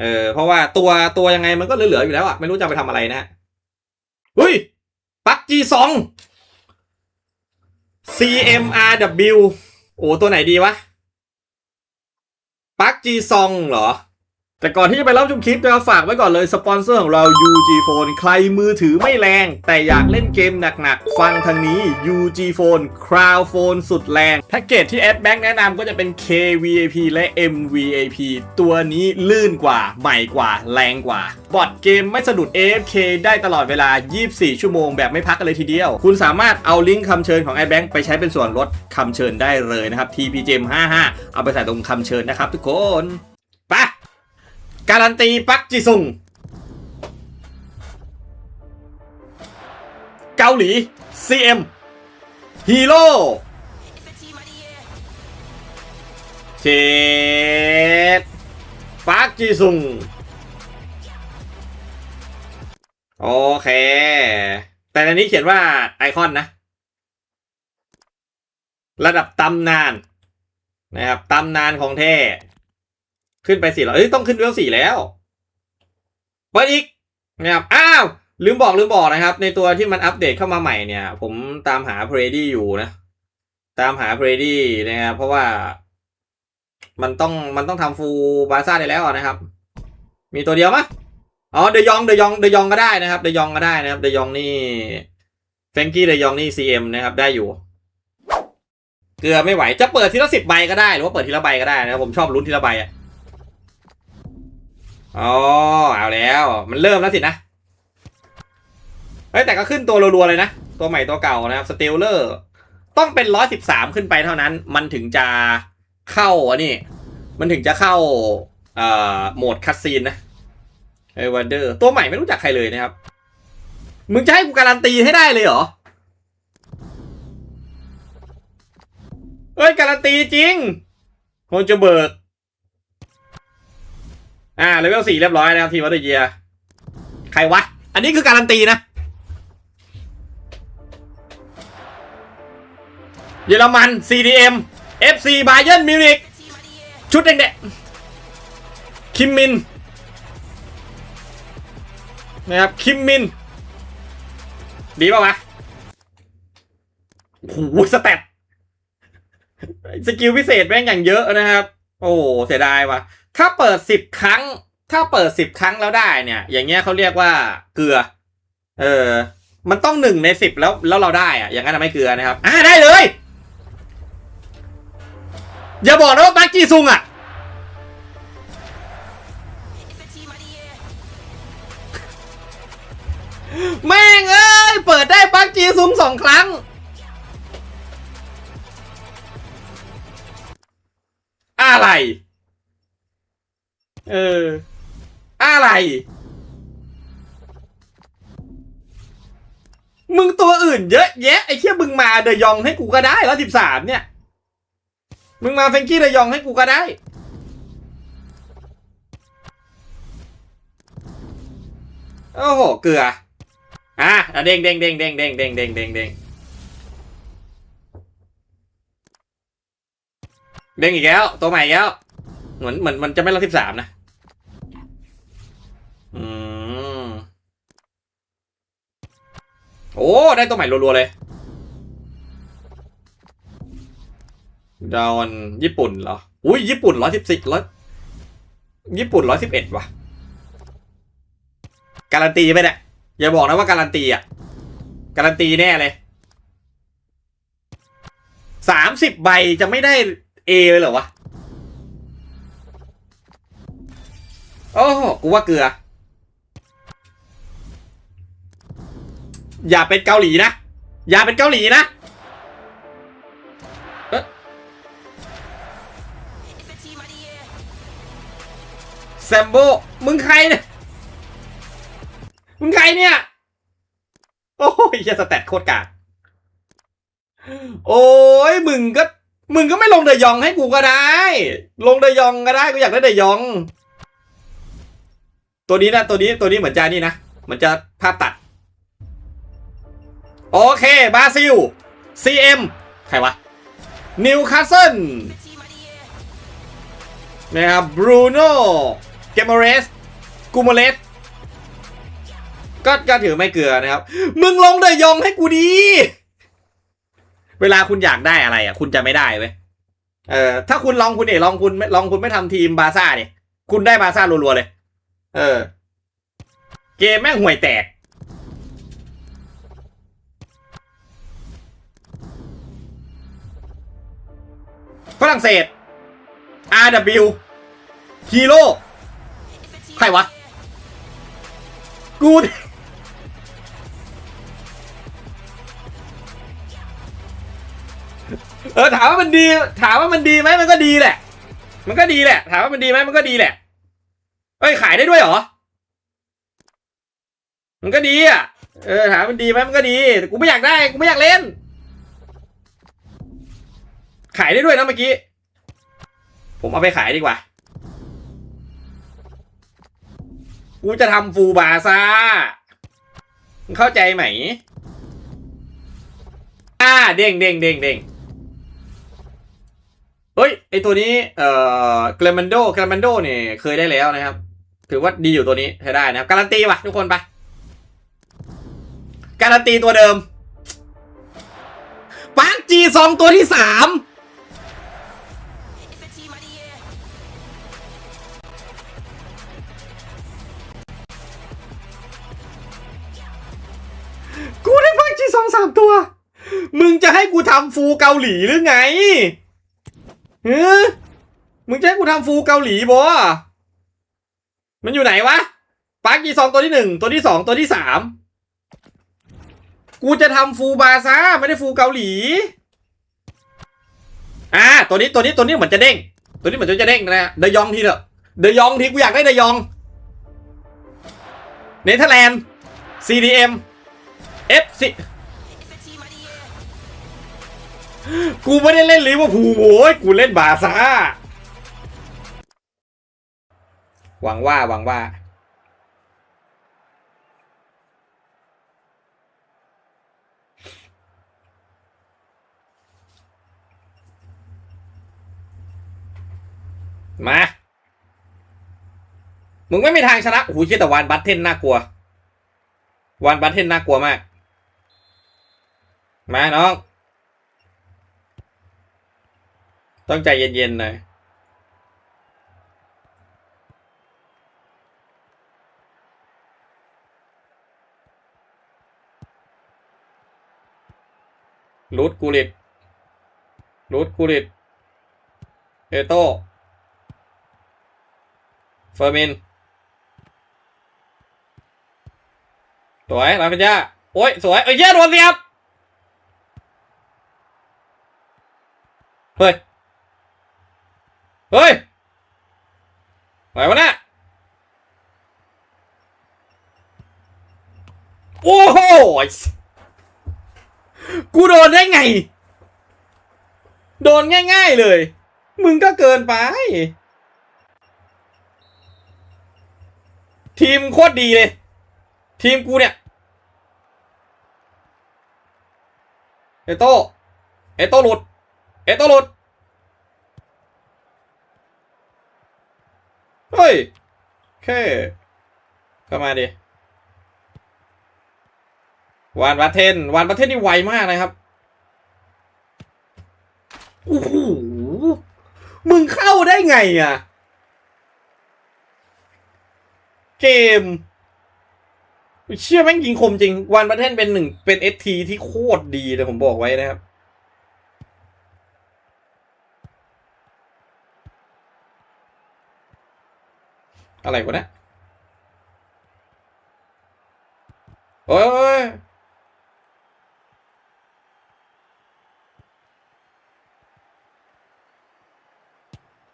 เออเพราะว่าตัวตัวยังไงมันก็เหลือๆอยู่แล้วอะไม่รู้จะไปทำอะไรนะเฮ้ยปักจีสอง CMRW โอ้ตัวไหนดีวะปักจีซองเหรอ แต่ก่อนที่จะไปรับชมคลิปนะครับฝากไว้ก่อนเลยสปอนเซอร์ของเรา UG Phone ใครมือถือไม่แรง แต่อยากเล่นเกมหนักๆ ฟังทางนี้ UG Phone Crown Phone สุดแรง แพ็กเกจที่ a d Bank แนะนำก็จะเป็น KVAP และ MVAP ตัวนี้ลื่นกว่า ใหม่กว่า แรงกว่า บอดเกมไม่สะดุด AFK ได้ตลอดเวลา 24 ชั่วโมงแบบไม่พักกันเลยทีเดียว คุณสามารถเอาลิงก์คำเชิญของ a d Bank ไปใช้เป็นส่วนลดคำเชิญได้เลยนะครับ TPGM 55 เอาไปใส่ตรงคำเชิญนะครับทุกคน การันตีปักจิซุง เกาหลี CM ฮีโร่เชดปักจิซุง โอเค แต่ในนี้เขียนว่าไอคอนนะ ระดับตำนานนะครับตำนานของแท้ ขึ้นไปสี่ร้อยเอ้ยต้องขึ้นเวลสี่แล้วเปิดอีกนะครับอ้าวลืมบอกลืมบอกนะครับ ในตัวที่มันอัปเดตเข้ามาใหม่เนี่ย ผมตามหาเพรดี้อยู่นะ ตามหาเพรดี้นะครับเพราะว่า มันต้องมันต้องทำฟูลบาซ่าได้แล้วนะครับ มีตัวเดียวมะอ๋อเดยองเดยองเดยองก็ได้นะครับเดยองก็ได้นะครับเดยองนี่แฟงกี้เดยองนี่ซีเอ็มนะครับได้อยู่ เกลือไม่ไหวจะเปิดทีละสิบใบก็ได้หรือว่าเปิดทีละใบก็ได้นะครับผมชอบลุ้นทีละใบอะ อ๋อเอาแล้ว มันเริ่มแล้วสินะ เฮ้ยแต่ก็ขึ้นตัวรัวๆเลยนะ ตัวใหม่ตัวเก่านะครับสเตลเลอร์ต้องเป็นร้อยสิบสามขึ้นไปเท่านั้น มันถึงจะเข้าอันนี้ มันถึงจะเข้าเอ่อโหมดคัสซีนนะไอวันเดอร์ตัวใหม่ไม่รู้จักใครเลยนะครับ มึงจะให้กูการันตีให้ได้เลยเหรอเอ้ยการันตีจริงโฮจะเบิร์ก อ่าเลเวลสี่เรียบร้อยนะครับทีมวัตเยียใครวะ อันนี้คือการันตีนะ เยอรมัน CDM FC บาเย r n นมิวนิกชุดแดงๆคิมมินนะครับคิมมิน ดีป่าวะโอ้โหสเต็ปสกิลพิเศษแม่งอย่างเยอะนะครับ โอ้เสียดายว่ะ ถ้าเปิดสิบครั้ง ถ้าเปิดสิบครั้งแล้วได้เนี่ย อย่างเงี้ยเขาเรียกว่าเกลือ เออ มันต้องหนึ่งในสิบแล้วแล้วเราได้อะอย่างนั้นไม่เกลือนะครับ อ่าได้เลย อย่าบอกนะว่าบักจีซุงอะ เออ อะไร มึงตัวอื่นเยอะแยะไอ้เชี่ยมึงมาเดยองให้กูก็ได้แล้วสิบสามเนี่ย มึงมาเฟงกี้เดยองให้กูก็ได้โอ้โห เกลือ อะอะเด้งเด้งเด้งเด้งเด้งเด้งเด้งเด้งเด้งเด้งอีกแล้ว ตัวใหม่แล้ว เหมือนเหมือนมันจะไม่รับสิบสามนะ อืม โอ้ ได้ตัวใหม่รัวๆเลยดอนญี่ปุ่นเหรอ อุ้ยญี่ปุ่นร้อยสิบสิบร้อยญี่ปุ่นร้อยสิบเอ็ดว่ะ การันตีไปเนี่ย อย่าบอกนะว่าการันตีอะ การันตีแน่เลยสามสิบใบจะไม่ได้เอเลยเหรอวะ โอ้กูว่าเกลือ อย่าเป็นเกาหลีนะ อย่าเป็นเกาหลีนะแซมโบ มึงใครเนี่ย มึงใครเนี่ย โอ้ยยสแตทโคตรกาก โอ้ยมึงก็ มึงก็ไม่ลงเดยองให้กูก็ได้ ลงเดยองก็ได้ กูอยากได้เดยอง ตัวนี้นะ ตัวนี้ ตัวนี้เหมือนจะนี่นะเหมือนจะภาพตัด โอเคบราซิล CM ใครวะนิวคาสเซิลนะครับบรูโน่เกมเรสกูมเลสก็ก็ถือไม่เกลือนะครับ มึงลงเดยองให้กูดี เวลาคุณอยากได้อะไรอะ คุณจะไม่ได้เว้ยเออถ้าคุณลองคุณเอกลองคุณไม่ลองคุณไม่ทำทีมบาซ่าเนี่ยคุณได้บาซ่ารัวๆเลย เออ เกมแม่งห่วยแตก ฝรั่งเศส RW ฮีโร่ใครวะ กูเออถามว่ามันดี ถามว่ามันดีไหมมันก็ดีแหละ มันก็ดีแหละ ถามว่ามันดีไหมมันก็ดีแหละเอ้ยขายได้ด้วยเหรอ มันก็ดีอะ เออถามว่ามันดีไหมมันก็ดี แต่กูไม่อยากได้ กูไม่อยากเล่น ขายได้ด้วยนะเมื่อกี้ ผมเอาไปขายดีกว่า กูจะทำฟูบาซาเข้าใจไหม อ่า เด้งเด้งเด้งเด้งเฮ้ย ไอตัวนี้ เอ่อเกลมันโดเกลมันโดเนี่ยเคยได้แล้วนะครับ ถือว่าดีอยู่ตัวนี้ใช้ได้นะครับ การันตีว่ะทุกคนไป การันตีตัวเดิมปาร์จีสองตัวที่สาม กูทำฟูเกาหลีหรือไงเฮ้ยมึงจะให้กูทำฟูเกาหลีบอมันอยู่ไหนวะปาร์คจีสองตัวที่หนึ่งตัวที่สองตัวที่สามกูจะทำฟูบาซ่าไม่ได้ฟูเกาหลี อ่า ตัวนี้ตัวนี้ตัวนี้เหมือนจะเด้ง ตัวนี้เหมือนจะเด้งนะเดยองทีเถอะเดยองทีกูอยากได้เดยอง เนเธอร์แลนด์ CDM FC กูไม่ได้เล่นลิเวอร์พูลโว้ยกูเล่นบาซ่าหวังว่าหวังว่า มา มึงไม่มีทางชนะโอ้โหเชี่ยแต่วานบัตเทนน่ากลัว วานบัตเทนน่ากลัวมาก มาน้อง ต้องใจเย็นๆหน่อยรูดกูริดรูดกูริดเอโต้เฟอร์มินสวยลาฟินยาโอ้ย สวย เอ้ยเหี้โดนเสียบ เฮ้ย เฮ้ยอะไรวะเนี่ยโอ้โหกูโดนได้ไง โดนง่ายๆเลย มึงก็เกินไป ทีมโคตรดีเลย ทีมกูเนี่ยเอโต้เอโต้หลุดเอโต้หลุด เฮ้ย แค่เข้ามาดิวานวัตเทนวานวัตเทนนี่ไวมากนะครับโอ้โหมึงเข้าได้ไงอะ เกม เชื่อแม่งยิงคมจริง วานวัตเทนเป็นหนึ่งเป็นเอทีที่โคตรดีเลยผมบอกไว้นะครับ อะไรวะเนี่ยโอ้ย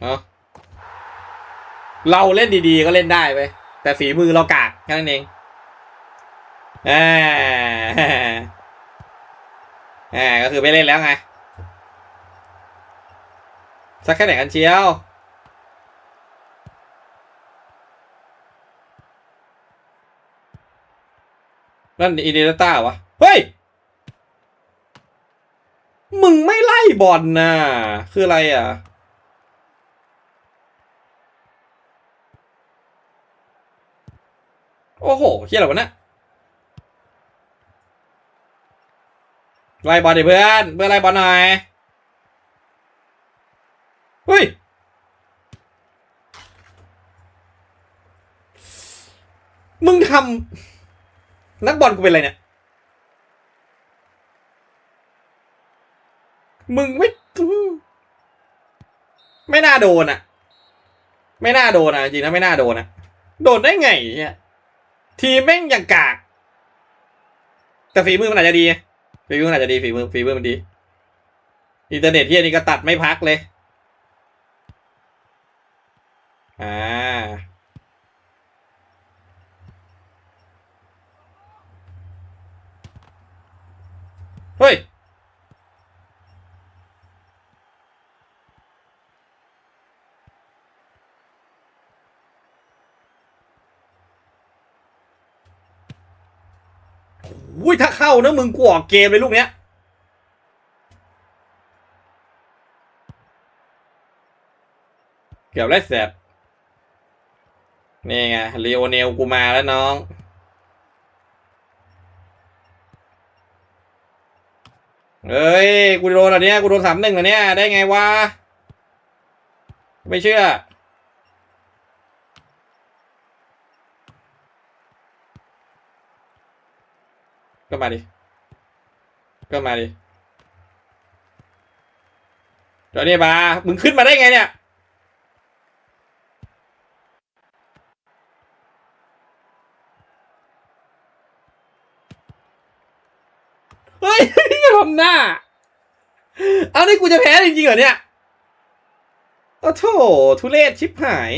เอาเราเล่นดีๆก็เล่นได้ไปแต่ฝีมือเรากากแค่นั้นเองอ่าอ่าก็คือไม่เล่นแล้วไงสักแค่ไหนกันเชียว นั่นอีเดต้าวะ เฮ้ย มึงไม่ไล่บอลน่ะ คืออะไรอะ โอ้โหเฮียอะไรวะเนี่ยไล่บอลดิเพื่อนเพื่อนไล่บอลหน่อย เฮ้ยมึงทำ นักบอลกูเป็นอะไรเนี่ย มึงไม่ไม่น่าโดนอะไม่น่าโดนอะจริงนะไม่น่าโดนอะโดนได้ไงเนี่ยทีมแม่งอย่างกาก แต่ฝีมือมันอาจจะดีฝีมือมันอาจจะดีฝีมือฝีมือมันดี อินเทอร์เน็ตที่อันนี้ก็ตัดไม่พักเลย อ่า เฮ้ย อุ้ยถ้าเข้านะมึงกูออกเกมเลยลูกเนี้ยเกือบได้แสบนี่ไงเลโอเนลกูมาแล้วน้อง เอ้ย กูโดนอันเนี้ยกูโดนสามหนึ่งอันเนี้ยได้ไงวะ ไม่เชื่อ ก็มาดิ ก็มาดิจอนี่บา มึงขึ้นมาได้ไงเนี่ย เฮ้ย ทำหน้า เอานี่กูจะแพ้จริงๆเหรอเนี่ยโอ้โถทุเรศชิบหาย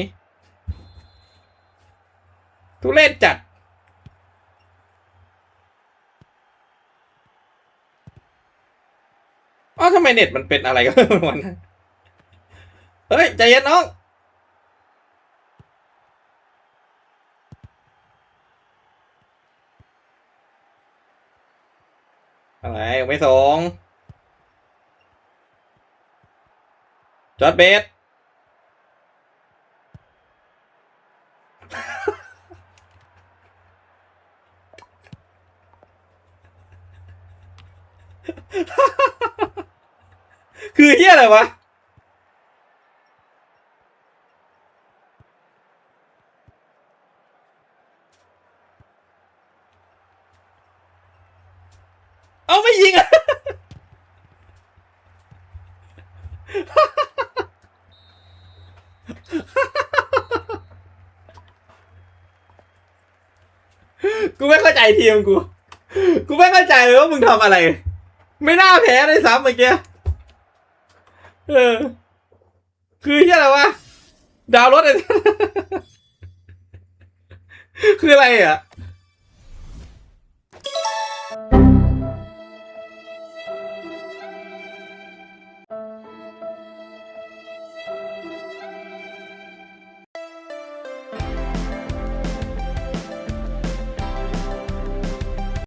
ทุเรศจัดอ๋อทำไมเน็ตมันเป็นอะไรกันวันนั้นเฮ้ย ใจเย็นน้อง อะไรไม่สองจอดเบสคือเฮียอะไรวะ เอาไม่ยิงอะกูไม่เข้าใจทีมกู กูไม่เข้าใจเลยว่ามึงทำอะไร ไม่น่าแพ้เลยซ้ำเมื่อกี้ เออ คือที่อะไรวะ ดาวรถอะไรคืออะไรอะ